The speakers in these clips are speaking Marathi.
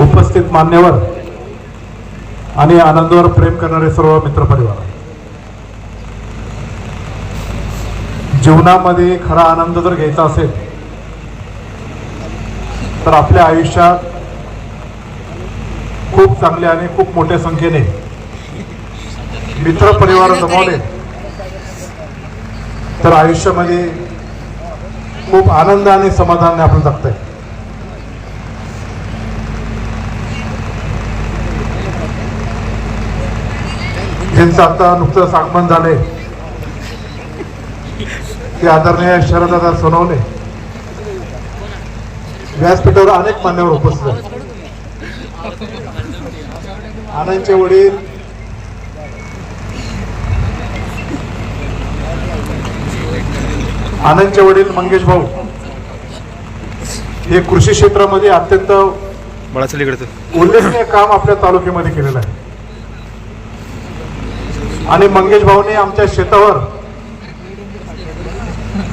उपस्थित मान्यवर आणि आनंदावर प्रेम करणारे सर्व मित्रपरिवार जीवनामध्ये खरा आनंद जर घ्यायचा असेल तर आपल्या आयुष्यात खूप चांगले आणि खूप मोठ्या संख्येने मित्र परिवार जमवले. तर आयुष्यामध्ये खूप आनंद आणि समाधान आपण जगत आहे ज्यांचं आता नुकतंच आगमन झालंय ते आदरणीय शरदादा सोनवणे. व्यासपीठावर अनेक मान्यवर उपस्थित आहेत. आनंदचे वडील. आनंदचे वडील मंगेश भाऊ. हे कृषी क्षेत्रामध्ये अत्यंत उल्लेखनीय काम आपल्या तालुक्यामध्ये केलेलं आहे. आणि मंगेश भाऊने आमच्या शेतावर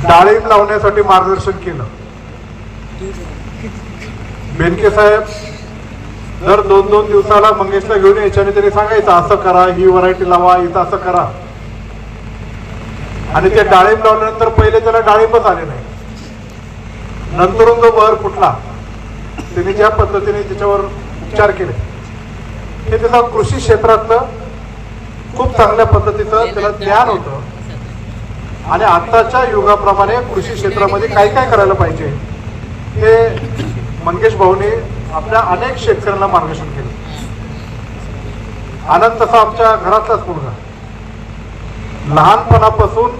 डाळिंब लावण्यासाठी मार्गदर्शन केलं. बेनके साहेब दर दोन दोन दिवसाला मंगेशला घेऊन याच्याने आणि त्यांनी सांगायचं असं करा ही व्हरायटी लावा इथं असं करा. आणि ते डाळिंब लावल्यानंतर पहिले त्याला डाळिंबच आले नाही. नंतरून जो वर फुटला त्यांनी ज्या पद्धतीने त्याच्यावर उपचार केले हे त्याचा कृषी क्षेत्रातलं खूप चांगल्या पद्धतीचं त्याला ज्ञान होतं. आणि आताच्या युगाप्रमाणे कृषी क्षेत्रामध्ये काय काय करायला पाहिजे हे मंगेश भाऊने आपल्या अनेक शेतकऱ्यांना मार्गदर्शन केलं. आनंद तसा आमच्या घरातलाच मुलगा. लहानपणापासून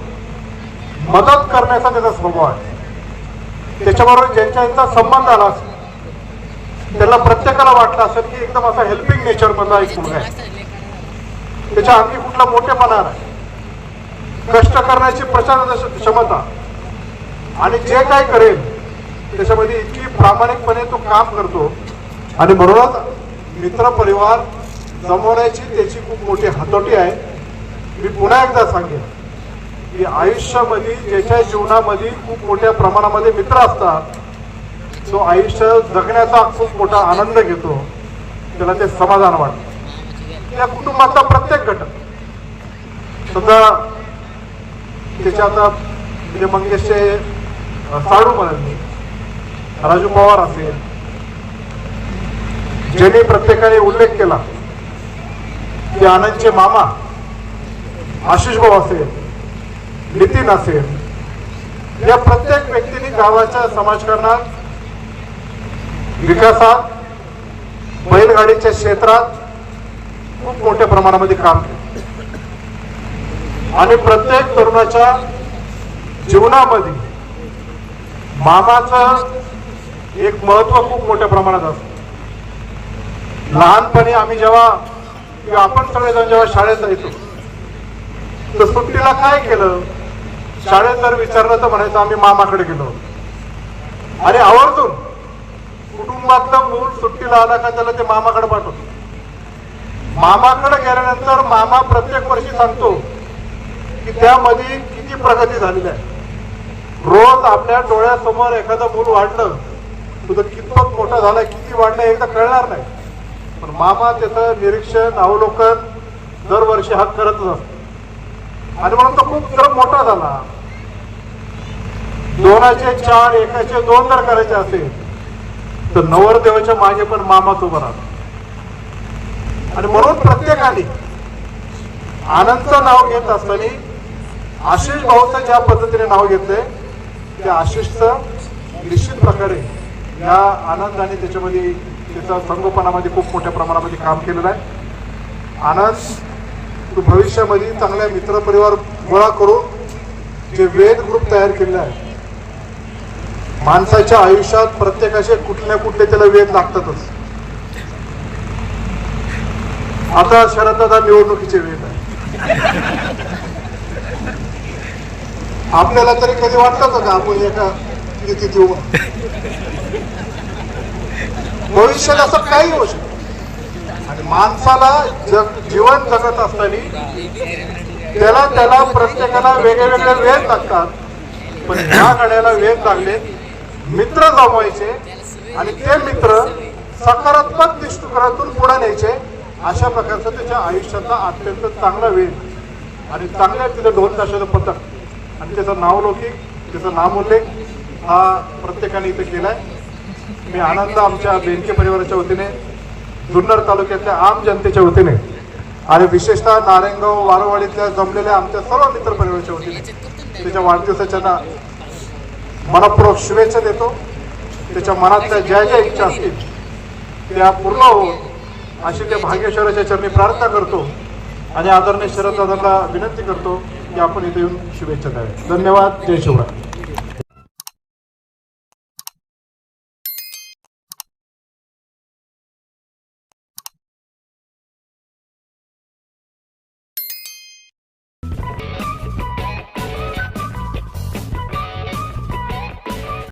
मदत करण्याचा त्याचा स्वभाव आहे. त्याच्याबरोबर ज्यांच्या यांचा संबंध आला असेल त्याला प्रत्येकाला वाटलं असेल की एकदम असा हेल्पिंग नेचर मधला एक मुलगा आहे. त्याच्या अंगी कुठला मोठेपणा नाही. कष्ट करण्याची प्रचंड क्षमता. आणि जे काय करेल त्याच्यामध्ये इतकी प्रामाणिकपणे तो काम करतो. आणि म्हणूनच मित्र परिवार जमवण्याची त्याची खूप मोठी हातोटी आहे. मी पुन्हा एकदा सांगेन की आयुष्यामध्ये ज्याच्या जीवनामध्ये खूप मोठ्या प्रमाणामध्ये मित्र असतात तो आयुष्य जगण्याचा खूप मोठा आनंद घेतो. त्याला ते समाधान वाटतं. त्या कुटुंबातला प्रत्येक घटक. समजा त्याच्या आता म्हणजे मंगेशचे साडू म्हणत राजू पवार असेल ज्यांनी प्रत्येकाने उल्लेख केला की आनंदचे मामा आशिष भाऊ असेल नितीन असेल या प्रत्येक व्यक्तीने गावाच्या समाजकारणात विकासात बैलगाडीच्या क्षेत्रात खूप मोठ्या प्रमाणामध्ये काम केलं. आणि प्रत्येक तरुणाच्या जीवनामध्ये मामाचं एक महत्त्व खूप मोठ्या प्रमाणात असतं. लहानपणी आम्ही जेव्हा किंवा आपण सगळेजण जेव्हा शाळेत जायचो तर सुट्टीला काय केलं? शाळेत जर विचारलं तर म्हणायचं आम्ही मामाकडे गेलो. आणि आवर्जून कुटुंबातलं मूल सुट्टीला आला का त्याला ते मामाकडे पाठवतो मामाकडे गेल्यानंतर मामा प्रत्येक वर्षी सांगतो की त्यामध्ये किती प्रगती झालेली आहे. रोज आपल्या डोळ्यासमोर एखादं मूल वाढलं तुझं कितपत मोठा झालं किती वाढलं एकदा कळणार नाही. पण मामा त्याचं निरीक्षण अवलोकन दरवर्षी हा करतच असतो. आणि म्हणून तो खूप जर मोठा झाला. दोनाचे चार एकाचे दोन जर करायचे असेल तर नवरदेवाच्या मागे पण मामाच तो राहतो. आणि म्हणून प्रत्येकाने आनंदचं नाव घेत असताना आशिष भाऊचं ज्या पद्धतीने नाव घेतलंय त्या आशिषचं निश्चित प्रकारे या आनंदाने त्याच्यामध्ये त्याचा संगोपनामध्ये खूप मोठ्या प्रमाणामध्ये काम केलेलं आहे. आनंद तू भविष्यामध्ये चांगल्या मित्रपरिवार गोळा करून जे वेद ग्रुप तयार केलेले आहे. माणसाच्या आयुष्यात प्रत्येकाचे कुठले ना कुठले त्याला वेद लागतातच. आता शरद निवडणुकीचे वेद आहे आपल्याला तरी कधी वाटतं का आपण एका युतीत येऊ? भविष्यात असं काही होऊ शकतं आणि माणसाला जग जीवन जगत असताना त्याला त्याला प्रत्येकाला वेगळे वेगळे वेध लागतात. पण ह्या गाड्याला वेध लागले मित्र जमवायचे आणि ते मित्र सकारात्मक दृष्टिकोनातून पुढे न्यायचे अशा प्रकारचा त्याच्या आयुष्याचा अत्यंत चांगला वेग आणि चांगल्या तिथं दोन तासाचं पथक. आणि त्याचं नावलौकिक त्याचा नामोल्लेख हा प्रत्येकाने इथे आहे मी आनंद आमच्या बेनके परिवाराच्या वतीने जुन्नर तालुक्यातल्या आम जनतेच्या वतीने आणि विशेषतः नारायणगाव वारवाडीतल्या जमलेल्या आमच्या सर्व मित्र परिवाराच्या वतीने त्याच्या वाढदिवसाच्या ना मनपूर्वक शुभेच्छा देतो. त्याच्या मनातल्या ज्या ज्या इच्छा असतील त्या पूर्ण हो. अशी त्या भाग्यश्वराच्या चरणी प्रार्थना करतो आणि आदरणीय शरद दादांना विनंती करतो की आपण इथे येऊन शुभेच्छा द्याव्या धन्यवाद. जय शिवराय.